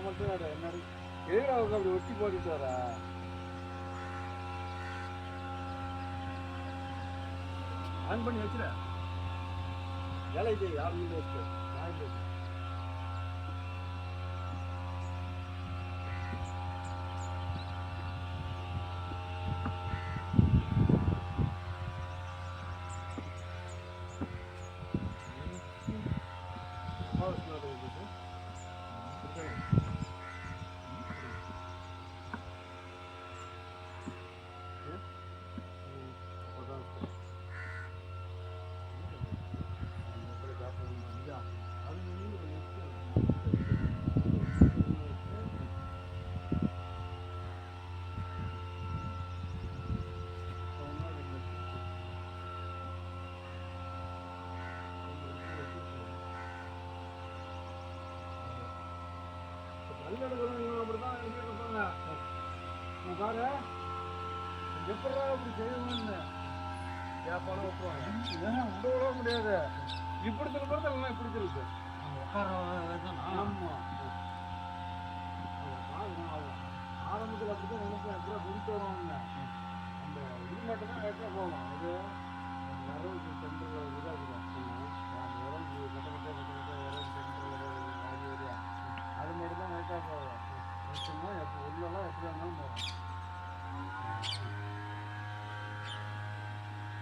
மட்டும் என்ன எதுக்கு அவங்க அப்படி ஒட்டி போட்டுட்டு வரா ஆன் பண்ணி வச்சுற வேலை செய்ய யாரும் இல்லை நான் பாரு எப்படா இப்படி செய்யணும்னு ஏன் பணம் வைப்பாங்க ஏன் விட விட முடியாது இப்படி திருப்பறது இல்லைன்னா இப்படி திருப்பு ஆமா ஆரம்பத்தில் அப்படிதான் நினைப்பேன் எப்படியா கொண்டு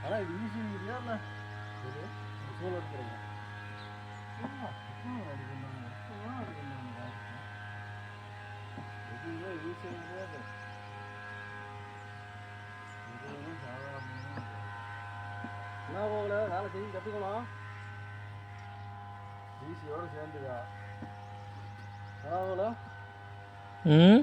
ஆனால் இது ஈஸி இல்லையா இல்லை இது எதுவுமே கிடையாது. சாதாரணமாக என்ன போகல வேலை செஞ்சு கற்றுக்கணும் ஈஸியோடு சேர்ந்துக்கா. என்ன போகல ம்?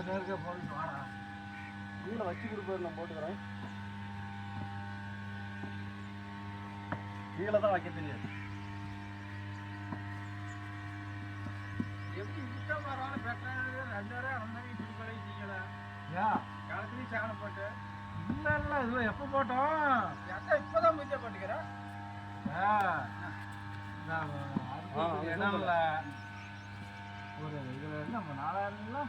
இந்த நேரத்தை போயிட்டு வாடா. கீழே வச்சு கொடுப்பாரு நான் போட்டுக்கிறேன். கீழே தான் வைக்க தெரியாது. எப்படி விட்டா பரவாயில்ல பெட்டராக ரெண்டு பேரும் அந்த மாதிரி இப்படி பழகிட்டீங்களா ஏன் காலத்துலேயும் சாணம் போட்டு. இல்லை இல்லை இது எப்போ போட்டோம்? அடுத்தது அது இடம் சொல்லுங்க. இல்லை. ஒரு இதுல நம்ம இருக்கு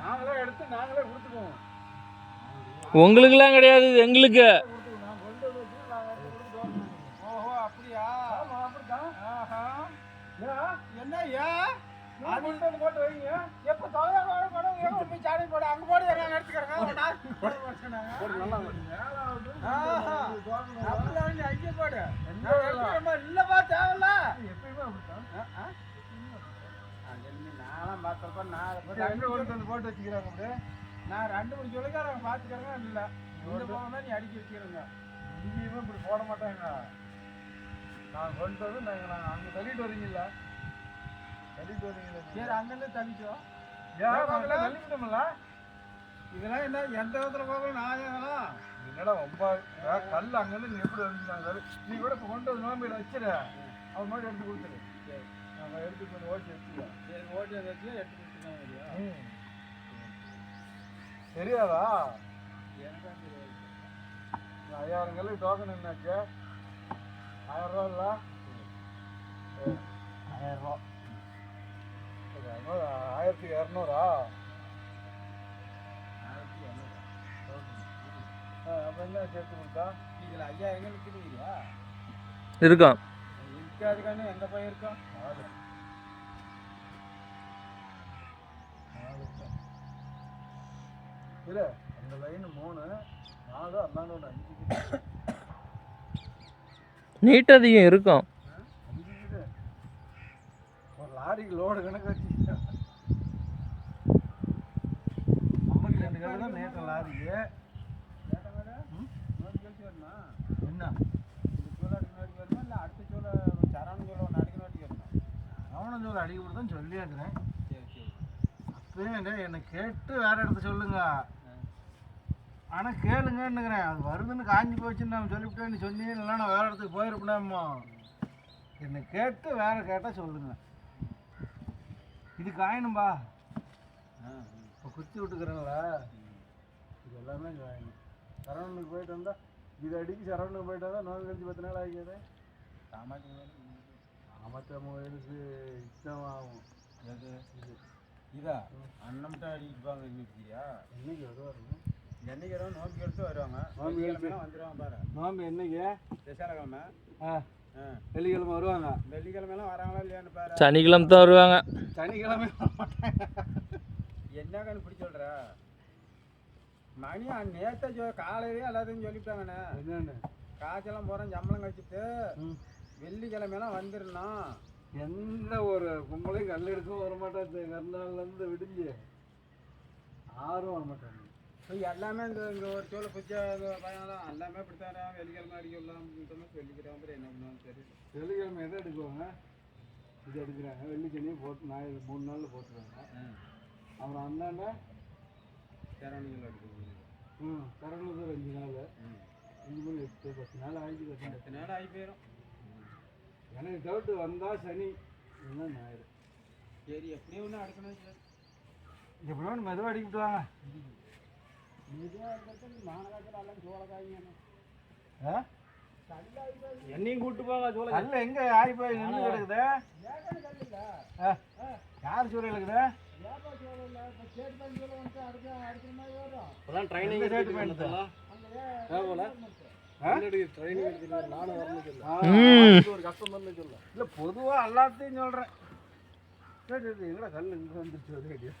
நாங்களே எடுத்து நாங்களே கொடுத்துக்குவோம். உங்களுக்கெல்லாம் கிடையாது இது எங்களுக்கு. எப்பயுமே பார்த்தப்ப நான் எங்க கொண்டு வந்து போட்டு வச்சுக்கிறாங்க நான் ரெண்டு மணி சொல்லிக்காரங்க பார்த்துக்கிறேங்க இல்லை. இந்த தான் நீ அடிக்க வச்சுக்கிறேங்க. இங்கேயுமே இப்படி போட மாட்டாங்க. நான் கொண்டு வந்து நாங்கள் நாங்கள் அங்கே தள்ளிட்டு வரீங்கல்ல? தள்ளிட்டு வரீங்களா சரி அங்கேருந்து தள்ளிச்சோம் ஏன் இதெல்லாம் என்ன எந்த விதத்தில் போகணும்? நான் என்னடா ரொம்ப கல் அங்கேருந்து நீ எப்படி வந்துருந்தாங்க நீ கூட இப்போ கொண்டு வந்து நோம்பியில் வச்சிரு. அவன் மாதிரி எடுத்து கொடுத்துரு. நாங்கள் எடுத்து கொஞ்சம் ஓட்டி வச்சுக்கலாம் சரி ஓட்டி வச்சு எடுத்து கொடுத்துருக்காங்க இல்லையா. தெரியாதா? எனக்கு தெரியாது. இந்த ஐயாயிரம் கல்லு டோக்கன் என்னாச்சு? ஆயிரம் ரூபா இல்லை? ஆயிரம் ரூபா. ஆயிரத்தி இரநூறா? ஆயிரத்தி இரநூறு. அப்போ என்ன சேர்த்து கொடுத்தா? இதில் ஐயா எங்கே நிற்கிறீங்களா இருக்கோம் போய் இருக்கோம் நாலு நாலு இல்லை அந்த லைன் மூணு நாலு அந்தாண்டு ஒன்று அஞ்சு நீட் அதிகம் இருக்கும். ஒரு லாரிக்கு லோடு கணக்கு வச்சு. ஐம்பத்தி ரெண்டு தான் நேற்று லாரிக்கு கேட்ட மேலே நோட்டு கழிச்சு வரணும் என்ன அடிக்கப்பட்டு தான் சொல்லியாக்குறேன் அப்பயும் என்ன கேட்டு வேற இடத்த சொல்லுங்க. ஆனால் கேளுங்கன்னுங்கிறேன் அது வருதுன்னு காஞ்சி போச்சுன்னு நான் சொல்லிவிட்டேன்னு சொன்னீங்க இல்லைன்னா நான் வேற இடத்துக்கு போயிருப்பேனேம்மா. என்னை கேட்டு வேற கேட்டால் சொல்லுங்க. இது காயணும்பா. இப்போ குத்தி விட்டுக்கிறேன்ல. இது எல்லாமே காயணும். சரவணனுக்கு போயிட்டு வந்தா இது அடிக்கு சரவணனுக்கு போயிட்டு வந்தா நோய் கழிச்சு பத்து நாள் ஆகியது. காமாட்சி ஆமத்தம் கோயிலுக்கு இஷ்டம் ஆகும் எது இதா? அண்ணம்ட்ட அடிப்பாங்க இருக்கியா என்னைக்கு வருவாருங்க என்னைக்கு நோக்கி எடுத்து வருவாங்க. நோம்பி எடுத்து. வந்துடுவாங்க பாரு. நோம்பு என்னைக்கு? விசாலக்கிழமை ஆ. ஆ. வெள்ளிக்கிழமை வருவாங்க. வெள்ளிக்கிழமைலாம் வராங்களா இல்லையான்னு பாரு. சனிக்கிழமை தான் வருவாங்க. சனிக்கிழமை என்ன கண்டு சொல்ற? மணி நேற்று சொ காலையிலேயே எல்லாத்தையும் சொல்லிவிட்டாங்கண்ணே. என்னன்னு? காய்ச்சலாம் போகிறேன் சம்பளம் கழிச்சிட்டு ம். வெள்ளிக்கிழமையெல்லாம் வந்துடணும் எந்த ஒரு கும்பலையும் கல் எடுக்கவும் வர மாட்டாது கருநாள்லேருந்து விடிஞ்சு. ஆறும் வர மாட்டாங்க இப்போ எல்லாமே இந்த இங்கே ஒரு சோழ பிச்ச பையன் தான் எல்லாமே இப்படித்தானே வெள்ளிக்கிழமை அடிக்கலாம் வெள்ளிக்கிழமை அப்புறம் என்ன பண்ணுவாங்க தெரியல. வெள்ளிக்கிழமை எதை எடுக்குவாங்க? இது எடுக்கிறாங்க. வெள்ளிக்கிழமையும் போட்டு ஞாயிறு மூணு நாளில் போட்டுருவாங்க. அப்புறம் அந்தாண்ட சரவணிகள் அடிக்கணும் ம் கரண்டூர் அஞ்சு நாள். அஞ்சு மணி எட்டு பத்து நாள் கட்டணும் பத்து நேரம் ஆகி போயிடும் எனக்கு டவுட்டு வந்தால் சனி. இல்லைன்னா ஞாயிறு. சரி எப்படியும் ஒன்று அடுக்கணும் சார் எப்படியோ ஒன்று மெதுவாக அடிக்கிட்டு வாங்க. மெதுவாக இருக்கிறது மானகாய்ச்சல் எல்லாம் சோளக்காய்ங்க. ஆ? என்னையும் கூப்பிட்டு போங்க சோள கல் எங்கே? ஆகி போய் நின்று கிடக்குது. ஆ. யார் சூழல் இருக்குது ட்ரைனிங். ஒரு கஷ்டம் இல்லை பொதுவாக எல்லாத்தையும் சொல்கிறேன் சரி சரி எங்கடா கல் இங்கே வந்துருச்சு.